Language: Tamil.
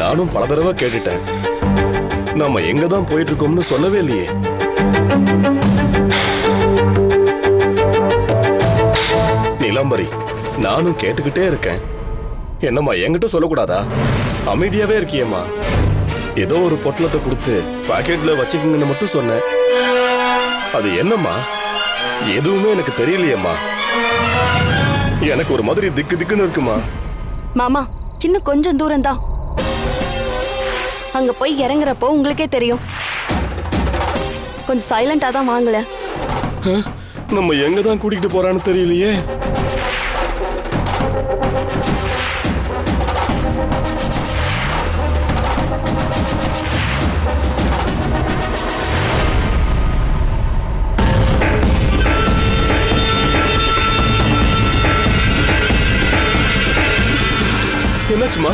நானும் பல தடவை கேட்டுட்டேன். நாம எங்க தான் போயிட்டு இருக்கோம்னு சொல்லவே இல்லையே. நிலம்பரி நானும் கேட்டுக்கிட்டே இருக்கேன். என்னம்மா என்கிட்ட சொல்லக்கூடாதா? அமைதியாவே இருக்கியேம்மா. ஏதோ ஒரு பொட்டலத்தை கொடுத்து பாக்கெட்ல வச்சுக்கங்கன்னு மட்டும் சொன்னேன். அது என்னம்மா? எதுவுமே எனக்கு தெரியலையேம்மா. எனக்கு ஒரு மாதிரி திக்கு திக்குன்னு இருக்குமா? மாமா இன்னும் கொஞ்சம் தூரம் தான் அங்க போய் இறங்குறப்போ உங்களுக்கே தெரியும். கொஞ்சம் சைலண்டா தான் வாங்கல. நம்ம எங்க தான் கூட்டிகிட்டு போறான்னு தெரியலையே. என்னாச்சுமா